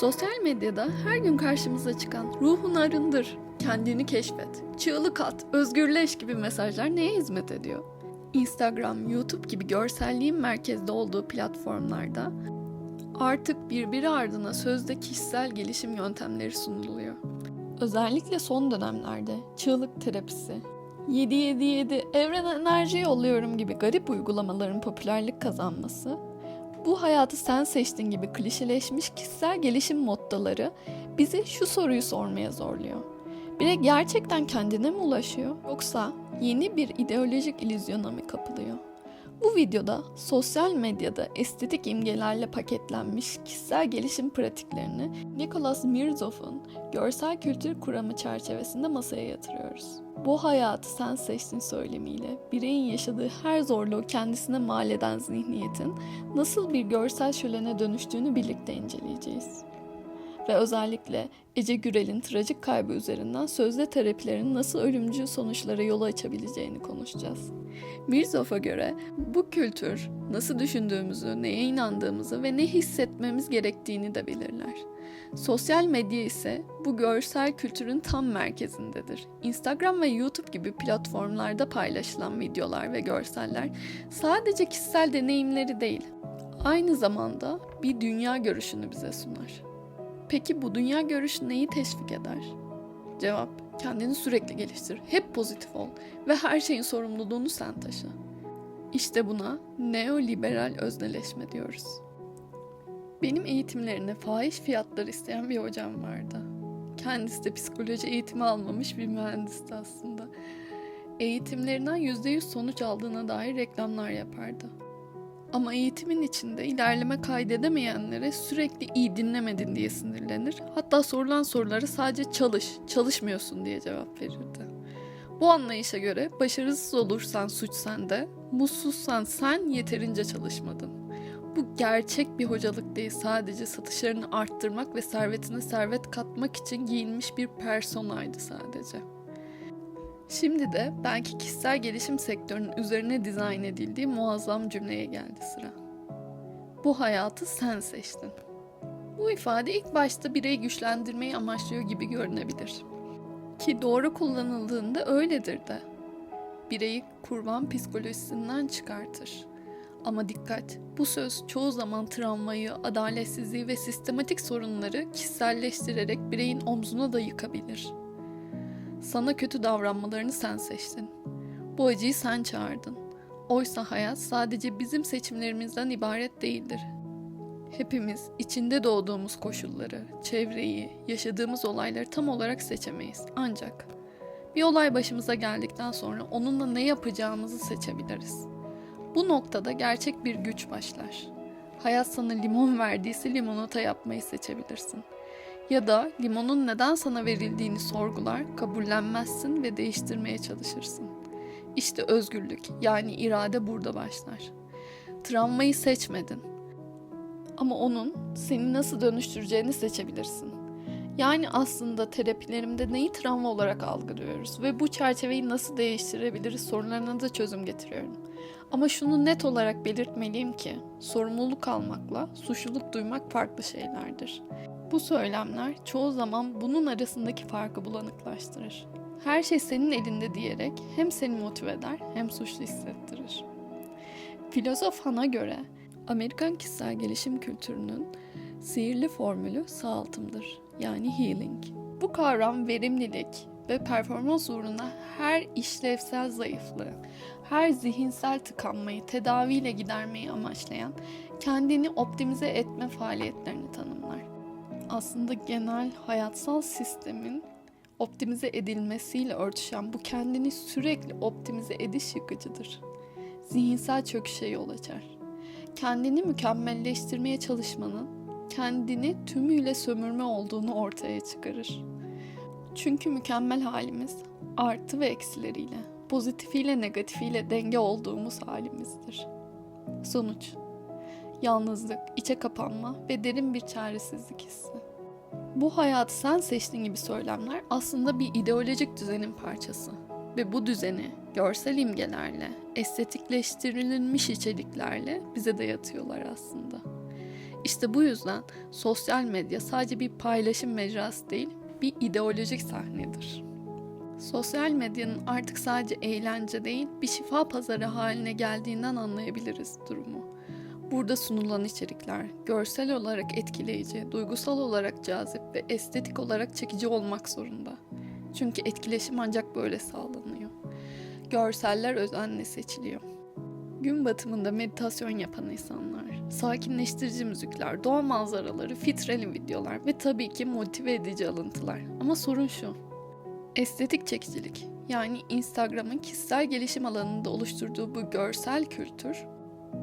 Sosyal medyada her gün karşımıza çıkan ruhunu arındır, kendini keşfet, çığlık at, özgürleş gibi mesajlar neye hizmet ediyor? Instagram, YouTube gibi görselliğin merkezde olduğu platformlarda artık birbiri ardına sözde kişisel gelişim yöntemleri sunuluyor. Özellikle son dönemlerde çığlık terapisi, 777 evren enerji yolluyorum gibi garip uygulamaların popülerlik kazanması, bu hayatı sen seçtin gibi klişeleşmiş kişisel gelişim mottoları bizi şu soruyu sormaya zorluyor. Birey gerçekten kendine mi ulaşıyor yoksa yeni bir ideolojik illüzyona mı kapılıyor? Bu videoda sosyal medyada estetik imgelerle paketlenmiş kişisel gelişim pratiklerini Nicholas Mirzov'un görsel kültür kuramı çerçevesinde masaya yatırıyoruz. Bu hayatı sen seçtin söylemiyle bireyin yaşadığı her zorluğu kendisine mal eden zihniyetin nasıl bir görsel şölene dönüştüğünü birlikte inceleyeceğiz ve özellikle Ece Gürel'in trajik kaybı üzerinden sözde terapilerin nasıl ölümcül sonuçlara yol açabileceğini konuşacağız. Mirzov'a göre bu kültür nasıl düşündüğümüzü, neye inandığımızı ve ne hissetmemiz gerektiğini de belirler. Sosyal medya ise bu görsel kültürün tam merkezindedir. Instagram ve YouTube gibi platformlarda paylaşılan videolar ve görseller sadece kişisel deneyimleri değil, aynı zamanda bir dünya görüşünü bize sunar. Peki bu dünya görüşü neyi teşvik eder? Cevap, kendini sürekli geliştir, hep pozitif ol ve her şeyin sorumluluğunu sen taşı. İşte buna neoliberal özneleşme diyoruz. Benim eğitimlerine fahiş fiyatlar isteyen bir hocam vardı. Kendisi de psikoloji eğitimi almamış bir mühendisti aslında. Eğitimlerinden %100 sonuç aldığına dair reklamlar yapardı. Ama eğitimin içinde ilerleme kaydedemeyenlere sürekli iyi dinlemedin diye sinirlenir. Hatta sorulan sorulara sadece çalış, çalışmıyorsun diye cevap verirdi. Bu anlayışa göre başarısız olursan suç sende, mutsuzsan sen yeterince çalışmadın. Bu gerçek bir hocalık değil sadece satışlarını arttırmak ve servetine servet katmak için giyinmiş bir personaydı sadece. Şimdi de belki kişisel gelişim sektörünün üzerine dizayn edildiği muazzam cümleye geldi sıra. Bu hayatı sen seçtin. Bu ifade ilk başta bireyi güçlendirmeyi amaçlıyor gibi görünebilir. Ki doğru kullanıldığında öyledir de. Bireyi kurban psikolojisinden çıkartır. Ama dikkat, bu söz çoğu zaman travmayı, adaletsizliği ve sistematik sorunları kişiselleştirerek bireyin omzuna da yıkabilir.'' Sana kötü davranmalarını sen seçtin. Bu acıyı sen çağırdın. Oysa hayat sadece bizim seçimlerimizden ibaret değildir. Hepimiz içinde doğduğumuz koşulları, çevreyi, yaşadığımız olayları tam olarak seçemeyiz. Ancak bir olay başımıza geldikten sonra onunla ne yapacağımızı seçebiliriz. Bu noktada gerçek bir güç başlar. Hayat sana limon verdiyse limonata yapmayı seçebilirsin ya da limonun neden sana verildiğini sorgular, kabullenmezsin ve değiştirmeye çalışırsın. İşte özgürlük yani irade burada başlar. Travmayı seçmedin. Ama onun seni nasıl dönüştüreceğini seçebilirsin. Yani aslında terapilerimde neyi travma olarak algılıyoruz ve bu çerçeveyi nasıl değiştirebiliriz sorularına da çözüm getiriyorum. Ama şunu net olarak belirtmeliyim ki sorumluluk almakla suçluluk duymak farklı şeylerdir. Bu söylemler çoğu zaman bunun arasındaki farkı bulanıklaştırır. Her şey senin elinde diyerek hem seni motive eder hem suçlu hissettirir. Filozof Han'a göre Amerikan kişisel gelişim kültürünün sihirli formülü sağaltımdır. Yani healing. Bu kavram verimlilik ve performans uğruna her işlevsel zayıflığı, her zihinsel tıkanmayı tedaviyle gidermeyi amaçlayan kendini optimize etme faaliyetlerini tanımlar aslında genel hayatsal sistemin optimize edilmesiyle örtüşen bu kendini sürekli optimize ediş yıkıcıdır. Zihinsel çöküşe yol açar. Kendini mükemmelleştirmeye çalışmanın kendini tümüyle sömürme olduğunu ortaya çıkarır. Çünkü mükemmel halimiz artı ve eksileriyle, pozitifiyle negatifiyle denge olduğumuz halimizdir. Sonuç yalnızlık, içe kapanma ve derin bir çaresizlik hissi. Bu hayatı sen seçtiğin gibi söylemler aslında bir ideolojik düzenin parçası ve bu düzeni görsel imgelerle, estetikleştirilmiş içeriklerle bize dayatıyorlar aslında. İşte bu yüzden sosyal medya sadece bir paylaşım mecrası değil, bir ideolojik sahnedir. Sosyal medyanın artık sadece eğlence değil, bir şifa pazarı haline geldiğinden anlayabiliriz durumu. Burada sunulan içerikler görsel olarak etkileyici, duygusal olarak cazip ve estetik olarak çekici olmak zorunda. Çünkü etkileşim ancak böyle sağlanıyor. Görseller özenle seçiliyor. Gün batımında meditasyon yapan insanlar, sakinleştirici müzikler, doğa manzaraları, filtreli videolar ve tabii ki motive edici alıntılar. Ama sorun şu. Estetik çekicilik, yani Instagram'ın kişisel gelişim alanında oluşturduğu bu görsel kültür,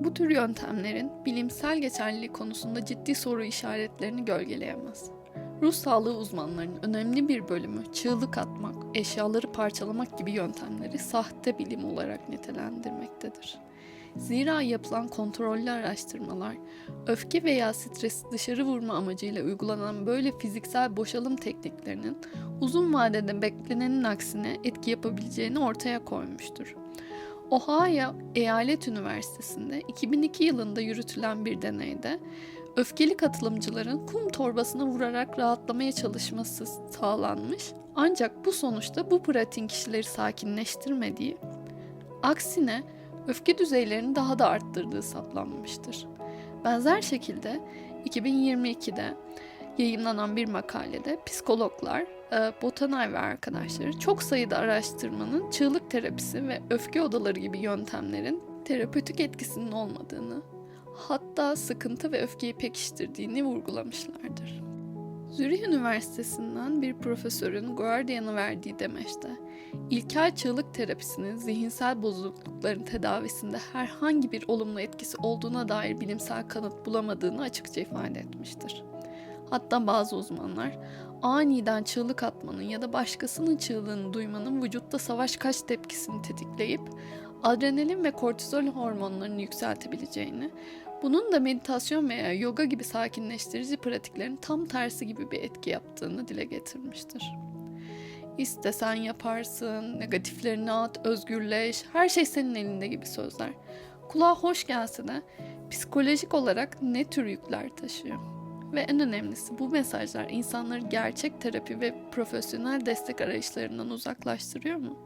bu tür yöntemlerin bilimsel geçerliliği konusunda ciddi soru işaretlerini gölgeleyemez. Ruh sağlığı uzmanlarının önemli bir bölümü çığlık atmak, eşyaları parçalamak gibi yöntemleri sahte bilim olarak nitelendirmektedir. Zira yapılan kontrollü araştırmalar, öfke veya stresi dışarı vurma amacıyla uygulanan böyle fiziksel boşalım tekniklerinin uzun vadede beklenenin aksine etki yapabileceğini ortaya koymuştur. Ohio Eyalet Üniversitesi'nde 2002 yılında yürütülen bir deneyde öfkeli katılımcıların kum torbasına vurarak rahatlamaya çalışması sağlanmış. Ancak bu sonuçta bu pratiğin kişileri sakinleştirmediği, aksine öfke düzeylerini daha da arttırdığı saptanmıştır. Benzer şekilde 2022'de yayınlanan bir makalede psikologlar Botanay ve arkadaşları çok sayıda araştırmanın çığlık terapisi ve öfke odaları gibi yöntemlerin terapötik etkisinin olmadığını, hatta sıkıntı ve öfkeyi pekiştirdiğini vurgulamışlardır. Zürih Üniversitesi'nden bir profesörün Guardian'a verdiği demeçte, ilkel çığlık terapisinin zihinsel bozuklukların tedavisinde herhangi bir olumlu etkisi olduğuna dair bilimsel kanıt bulamadığını açıkça ifade etmiştir. Hatta bazı uzmanlar aniden çığlık atmanın ya da başkasının çığlığını duymanın vücutta savaş kaç tepkisini tetikleyip adrenalin ve kortizol hormonlarını yükseltebileceğini, bunun da meditasyon veya yoga gibi sakinleştirici pratiklerin tam tersi gibi bir etki yaptığını dile getirmiştir. İstesen yaparsın, negatiflerini at, özgürleş, her şey senin elinde gibi sözler. Kulağa hoş gelse de psikolojik olarak ne tür yükler taşıyor? Ve en önemlisi bu mesajlar insanları gerçek terapi ve profesyonel destek arayışlarından uzaklaştırıyor mu?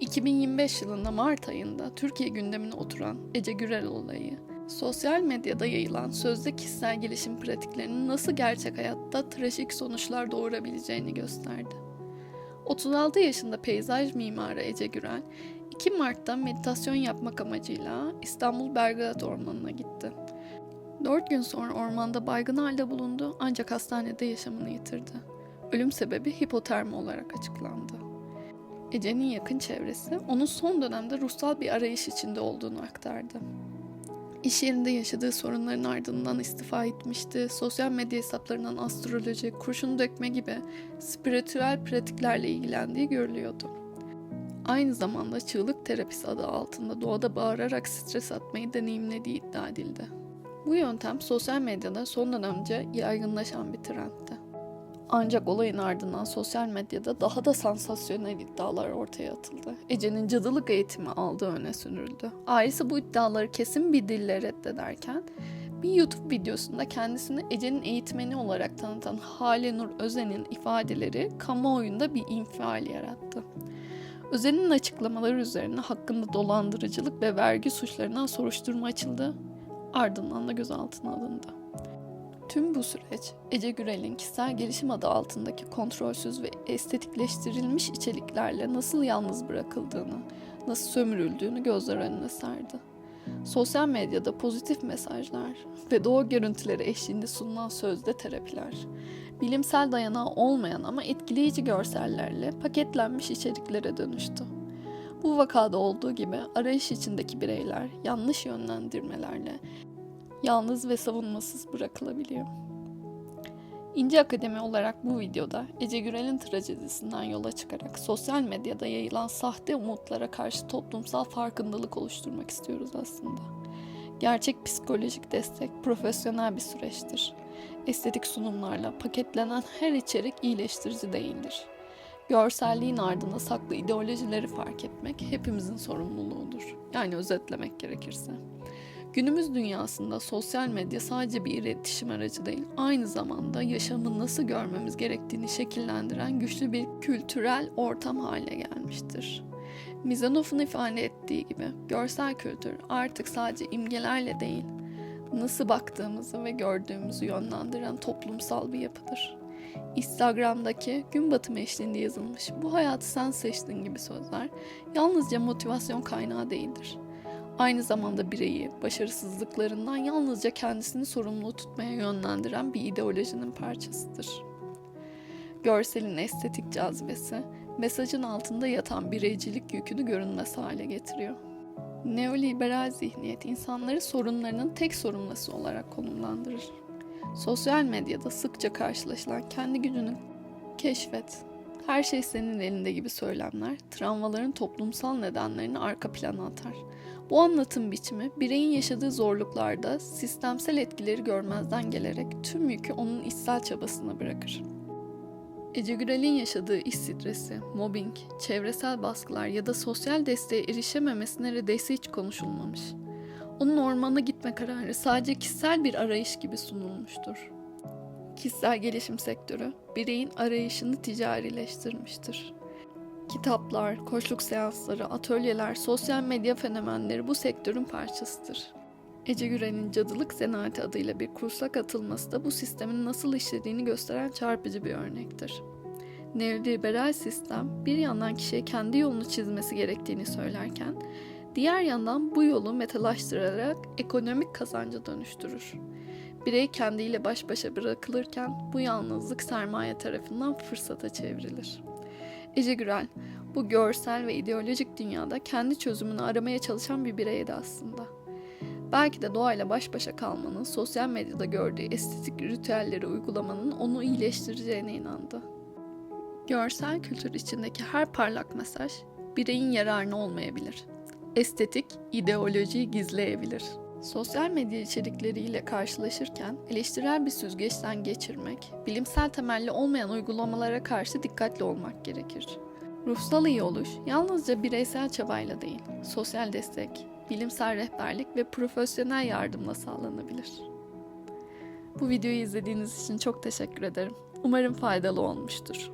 2025 yılında Mart ayında Türkiye gündemine oturan Ece Gürel olayı, sosyal medyada yayılan sözde kişisel gelişim pratiklerinin nasıl gerçek hayatta trajik sonuçlar doğurabileceğini gösterdi. 36 yaşında peyzaj mimarı Ece Gürel, 2 Mart'ta meditasyon yapmak amacıyla İstanbul Belgrad Ormanı'na gitti. 4 gün sonra ormanda baygın halde bulundu ancak hastanede yaşamını yitirdi. Ölüm sebebi hipotermi olarak açıklandı. Ece'nin yakın çevresi onun son dönemde ruhsal bir arayış içinde olduğunu aktardı. İş yerinde yaşadığı sorunların ardından istifa etmişti. Sosyal medya hesaplarından astroloji, kurşun dökme gibi spiritüel pratiklerle ilgilendiği görülüyordu. Aynı zamanda çığlık terapisi adı altında doğada bağırarak stres atmayı deneyimlediği iddia edildi. Bu yöntem sosyal medyada son dönemce yaygınlaşan bir trendti. Ancak olayın ardından sosyal medyada daha da sansasyonel iddialar ortaya atıldı. Ece'nin cadılık eğitimi aldığı öne sürüldü. Ailesi bu iddiaları kesin bir dille reddederken bir YouTube videosunda kendisini Ece'nin eğitmeni olarak tanıtan Hale Nur Özen'in ifadeleri kamuoyunda bir infial yarattı. Özen'in açıklamaları üzerine hakkında dolandırıcılık ve vergi suçlarından soruşturma açıldı. Ardından da gözaltına alındı. Tüm bu süreç Ece Gürel'in kişisel gelişim adı altındaki kontrolsüz ve estetikleştirilmiş içeriklerle nasıl yalnız bırakıldığını, nasıl sömürüldüğünü gözler önüne serdi. Sosyal medyada pozitif mesajlar ve doğu görüntüleri eşliğinde sunulan sözde terapiler, bilimsel dayanağı olmayan ama etkileyici görsellerle paketlenmiş içeriklere dönüştü. Bu vakada olduğu gibi arayış içindeki bireyler yanlış yönlendirmelerle yalnız ve savunmasız bırakılabiliyor. İnce Akademi olarak bu videoda Ece Gürel'in trajedisinden yola çıkarak sosyal medyada yayılan sahte umutlara karşı toplumsal farkındalık oluşturmak istiyoruz aslında. Gerçek psikolojik destek profesyonel bir süreçtir. Estetik sunumlarla paketlenen her içerik iyileştirici değildir. Görselliğin ardında saklı ideolojileri fark etmek hepimizin sorumluluğudur. Yani özetlemek gerekirse. Günümüz dünyasında sosyal medya sadece bir iletişim aracı değil, aynı zamanda yaşamı nasıl görmemiz gerektiğini şekillendiren güçlü bir kültürel ortam haline gelmiştir. Mizanoff'un ifade ettiği gibi görsel kültür artık sadece imgelerle değil, nasıl baktığımızı ve gördüğümüzü yönlendiren toplumsal bir yapıdır. Instagram'daki gün batımı eşliğinde yazılmış bu hayatı sen seçtin gibi sözler yalnızca motivasyon kaynağı değildir. Aynı zamanda bireyi başarısızlıklarından yalnızca kendisini sorumlu tutmaya yönlendiren bir ideolojinin parçasıdır. Görselin estetik cazibesi, mesajın altında yatan bireycilik yükünü görünmez hale getiriyor. Neoliberal zihniyet insanları sorunlarının tek sorumlusu olarak konumlandırır. Sosyal medyada sıkça karşılaşılan kendi gücünü keşfet, her şey senin elinde gibi söylemler, travmaların toplumsal nedenlerini arka plana atar. Bu anlatım biçimi bireyin yaşadığı zorluklarda sistemsel etkileri görmezden gelerek tüm yükü onun içsel çabasına bırakır. Ece Gürel'in yaşadığı iş stresi, mobbing, çevresel baskılar ya da sosyal desteğe erişememesi neredeyse hiç konuşulmamış. Onun ormana gitme kararı sadece kişisel bir arayış gibi sunulmuştur. Kişisel gelişim sektörü bireyin arayışını ticarileştirmiştir. Kitaplar, koçluk seansları, atölyeler, sosyal medya fenomenleri bu sektörün parçasıdır. Ece Gürel'in Cadılık Zanaati adıyla bir kursa katılması da bu sistemin nasıl işlediğini gösteren çarpıcı bir örnektir. Neoliberal sistem bir yandan kişiye kendi yolunu çizmesi gerektiğini söylerken, diğer yandan bu yolu metalaştırarak ekonomik kazanca dönüştürür. Birey kendiyle baş başa bırakılırken bu yalnızlık sermaye tarafından fırsata çevrilir. Ece Gürel, bu görsel ve ideolojik dünyada kendi çözümünü aramaya çalışan bir bireydi aslında. Belki de doğayla baş başa kalmanın, sosyal medyada gördüğü estetik ritüelleri uygulamanın onu iyileştireceğine inandı. Görsel kültür içindeki her parlak mesaj bireyin yararına olmayabilir. Estetik, ideolojiyi gizleyebilir. Sosyal medya içerikleriyle karşılaşırken eleştirel bir süzgeçten geçirmek, bilimsel temelli olmayan uygulamalara karşı dikkatli olmak gerekir. Ruhsal iyi oluş yalnızca bireysel çabayla değil, sosyal destek, bilimsel rehberlik ve profesyonel yardımla sağlanabilir. Bu videoyu izlediğiniz için çok teşekkür ederim. Umarım faydalı olmuştur.